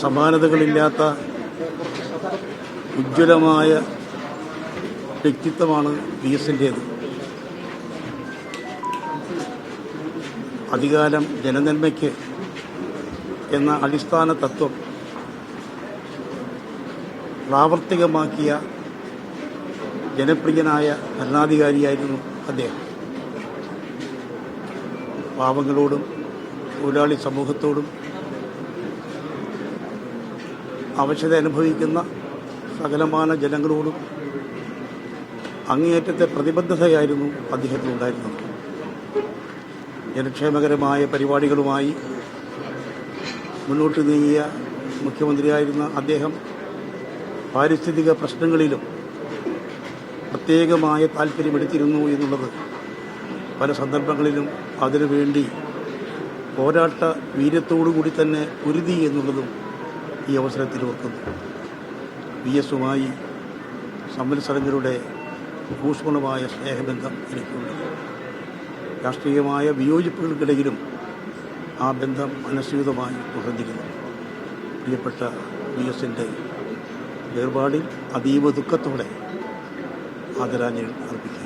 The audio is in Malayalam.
സമാനതകളില്ലാത്ത ഉജ്ജ്വലമായ വ്യക്തിത്വമാണ് പി എസിന്റേത് അധികാരം ജനനന്മയ്ക്ക് എന്ന അടിസ്ഥാന തത്വം പ്രാവർത്തികമാക്കിയ ജനപ്രിയനായ ഭരണാധികാരിയായിരുന്നു അദ്ദേഹം. പാവങ്ങളോടും തൊഴിലാളി സമൂഹത്തോടും അവശത അനുഭവിക്കുന്ന സകലമാന ജനങ്ങളോടും അങ്ങേയറ്റത്തെ പ്രതിബദ്ധതയായിരുന്നു അദ്ദേഹത്തിനുണ്ടായിരുന്നത്. ജനക്ഷേമകരമായ പരിപാടികളുമായി മുന്നോട്ട് നീങ്ങിയ മുഖ്യമന്ത്രിയായിരുന്ന അദ്ദേഹം പാരിസ്ഥിതിക പ്രശ്നങ്ങളിലും പ്രത്യേകമായ താല്പര്യമെടുത്തിരുന്നു എന്നുള്ളത് പല സന്ദർഭങ്ങളിലും അതിനുവേണ്ടി പോരാട്ട വീര്യത്തോടുകൂടി തന്നെ ഉരുതി എന്നുള്ളതും ഈ അവസരത്തിൽ ഓർക്കുന്നു. വി എസുമായി സംവത്സരങ്ങളുടെ ഊഷ്മളമായ സ്നേഹബന്ധം എനിക്കുണ്ട്. രാഷ്ട്രീയമായ വിയോജിപ്പുകൾക്കിടയിലും ആ ബന്ധം മനസ്യൂതമായി തുടർന്നിരുന്നു പ്രിയപ്പെട്ട വി എസിന്റെ വേർപാടിൽ അതീവ ദുഃഖത്തോടെ ആദരാഞ്ജലി അർപ്പിക്കുക